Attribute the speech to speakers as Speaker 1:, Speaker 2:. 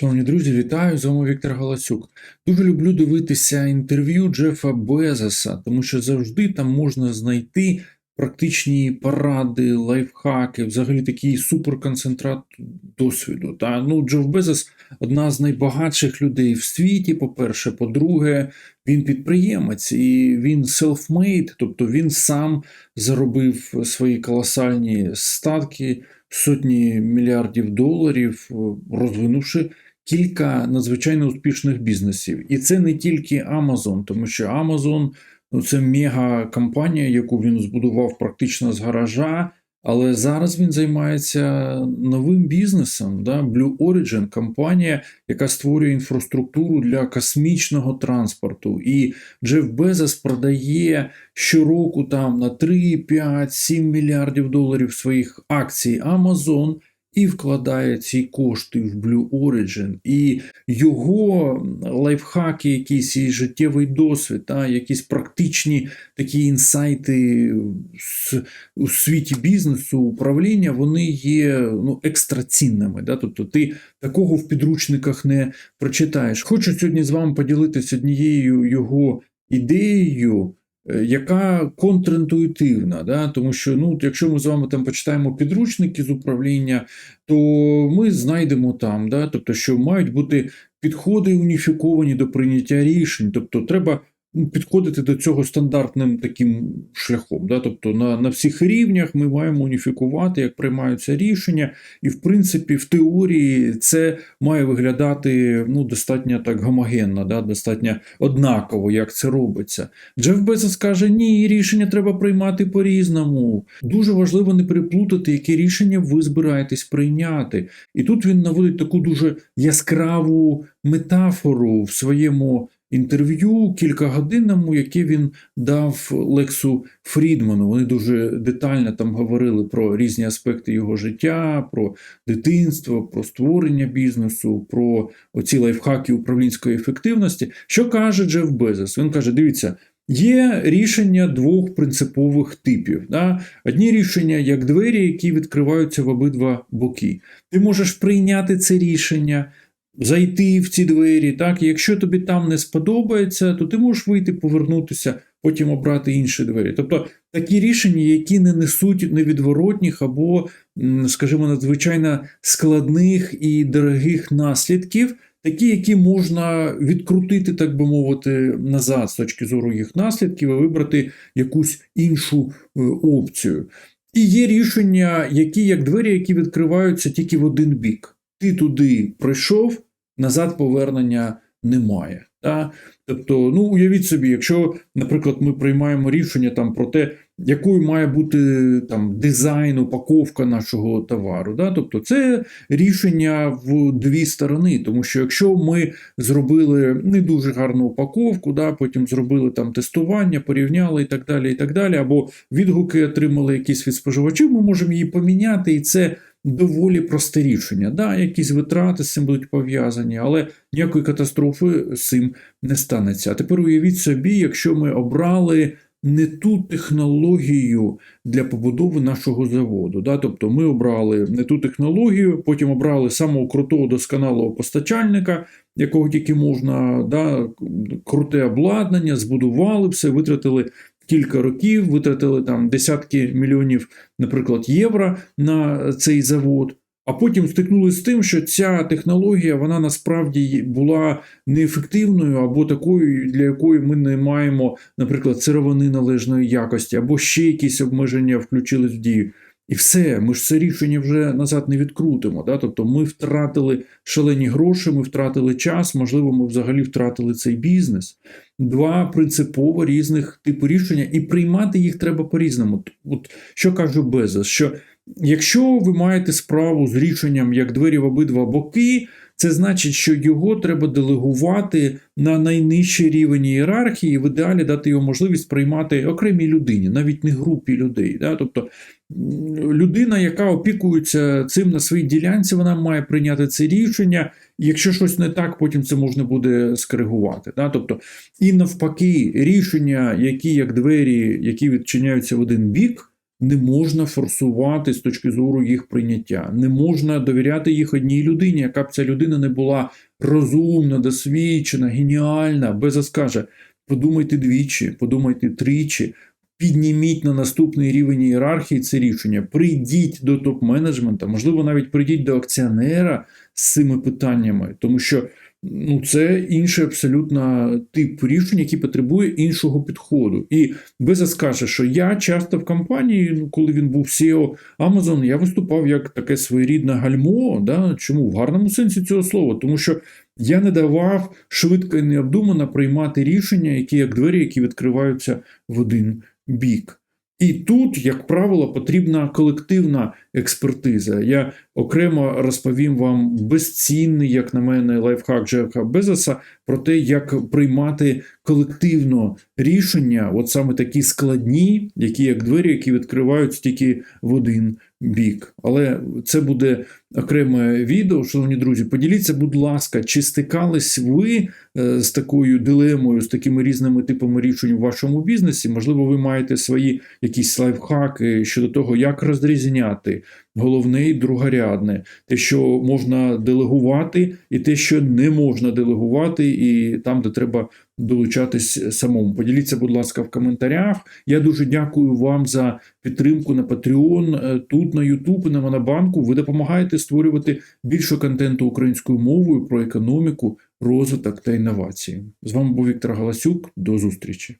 Speaker 1: Шановні друзі, вітаю! З вами Віктор Галасюк. Дуже люблю дивитися інтерв'ю Джефа Безоса, тому що завжди там можна знайти практичні поради, лайфхаки, взагалі такий суперконцентрат досвіду. Та? Ну, Джеф Безос одна з найбагатших людей в світі, по-перше. По-друге, він підприємець і він self-made, тобто він сам заробив свої колосальні статки, сотні мільярдів доларів, розвинувши кілька надзвичайно успішних бізнесів. І це не тільки Amazon, тому що Amazon ну, це мега компанія, яку він збудував практично з гаража. Але зараз він займається новим бізнесом. Да? Blue Origin компанія, яка створює інфраструктуру для космічного транспорту. І Джеф Безос продає щороку там на 3, 5, 7 мільярдів доларів своїх акцій Amazon і вкладає ці кошти в Blue Origin. І його лайфхаки, якийсь і життєвий досвід, та, якісь практичні такі інсайти у світі бізнесу, управління, вони є ну, екстрацінними. Да? Тобто ти такого в підручниках не прочитаєш. Хочу сьогодні з вами поділитися однією його ідеєю. Е, яка контрінтуїтивна, да? тому що ну, якщо ми з вами там почитаємо підручники з управління, то ми знайдемо там, да? тобто, що мають бути підходи уніфіковані до прийняття рішень, тобто треба підходити до цього стандартним таким шляхом. Да? Тобто на на всіх рівнях ми маємо уніфікувати, як приймаються рішення, і, в принципі, в теорії це має виглядати ну, достатньо так гомогенно, да? достатньо однаково, як це робиться. Джеф Безос каже, ні, рішення треба приймати по-різному. Дуже важливо не переплутати, яке рішення ви збираєтесь прийняти. І тут він наводить таку дуже яскраву метафору в своєму інтерв'ю кількагодинному, яке він дав Лексу Фрідману. Вони дуже детально там говорили про різні аспекти його життя, про дитинство, про створення бізнесу, про оці лайфхаки управлінської ефективності. Що каже Джеф Безос? Він каже: дивіться. Є рішення двох принципових типів. Да? Одні рішення як двері, які відкриваються в обидва боки. Ти можеш прийняти це рішення, зайти в ці двері. Так, якщо тобі там не сподобається, то ти можеш вийти, повернутися, потім обрати інші двері. Тобто такі рішення, які не несуть невідворотніх або, скажімо, надзвичайно складних і дорогих наслідків. Такі, які можна відкрутити, так би мовити, назад з точки зору їх наслідків, і вибрати якусь іншу е, опцію. І є рішення, які як двері, які відкриваються тільки в один бік. Ти туди прийшов, назад повернення немає. Та? Тобто, ну уявіть собі, якщо, наприклад, ми приймаємо рішення там про те, якою має бути там дизайн, упаковка нашого товару. Да? Тобто це рішення в дві сторони. Тому що якщо ми зробили не дуже гарну упаковку, да? потім зробили там тестування, порівняли і так далі, і так далі, або відгуки отримали якісь від споживачів, ми можемо її поміняти, і це доволі просте рішення. Да, Якісь витрати з цим будуть пов'язані, але ніякої катастрофи з цим не станеться. А тепер уявіть собі, якщо ми обрали не ту технологію для побудови нашого заводу. Да? Тобто ми обрали не ту технологію, потім обрали самого крутого досконалого постачальника, якого тільки можна, да? круте обладнання, збудували все, витратили кілька років, витратили там десятки мільйонів, наприклад, євро на цей завод. А потім стикнулися з тим, що ця технологія вона насправді була неефективною або такою, для якої ми не маємо, наприклад, сировини належної якості, або ще якісь обмеження включились в дію. І все, ми ж це рішення вже назад не відкрутимо. Да? Тобто ми втратили шалені гроші, ми втратили час, можливо, ми взагалі втратили цей бізнес. Два принципово різних типу рішення, і приймати їх треба по-різному. От Що каже Безос, що якщо ви маєте справу з рішенням як двері в обидва боки, це значить, що його треба делегувати на найнижчий рівень ієрархії, в ідеалі дати його можливість приймати окремій людині, навіть не групі людей. Да? Тобто людина, яка опікується цим на своїй ділянці, вона має прийняти це рішення. Якщо щось не так, потім це можна буде скоригувати. Да? Тобто, і навпаки, рішення, які як двері, які відчиняються в один бік, не можна форсувати з точки зору їх прийняття, не можна довіряти їх одній людині, яка б ця людина не була розумна, досвідчена, геніальна, Безос каже, подумайте двічі, подумайте тричі, підніміть на наступний рівень ієрархії це рішення, прийдіть до топ-менеджмента, можливо, навіть прийдіть до акціонера з цими питаннями, тому що ну, це інший абсолютно тип рішень, який потребує іншого підходу. І Безос каже, що я часто в компанії, ну, коли він був CEO Amazon, я виступав як таке своєрідне гальмо. Да? Чому? В гарному сенсі цього слова, тому що я не давав швидко і необдумано приймати рішення, які як двері, які відкриваються в один бік. І тут, як правило, потрібна колективна експертиза. Я окремо розповім вам безцінний, як на мене, лайфхак Джефа Безоса про те, як приймати колективно рішення, от саме такі складні, які як двері, які відкриваються тільки в один бік. Але це буде окреме відео, шановні друзі. Поділіться, будь ласка, чи стикались ви е, з такою дилемою, з такими різними типами рішень у вашому бізнесі? Можливо, ви маєте свої якісь лайфхаки щодо того, як розрізняти головне і другорядне, те, що можна делегувати, і те, що не можна делегувати, і там, де треба долучатись самому. Поділіться, будь ласка, в коментарях. Я дуже дякую вам за підтримку на Patreon, е, тут на YouTube на Монобанку. Ви допомагаєте створювати більше контенту українською мовою про економіку, розвиток та інновації. З вами був Віктор Галасюк. До зустрічі.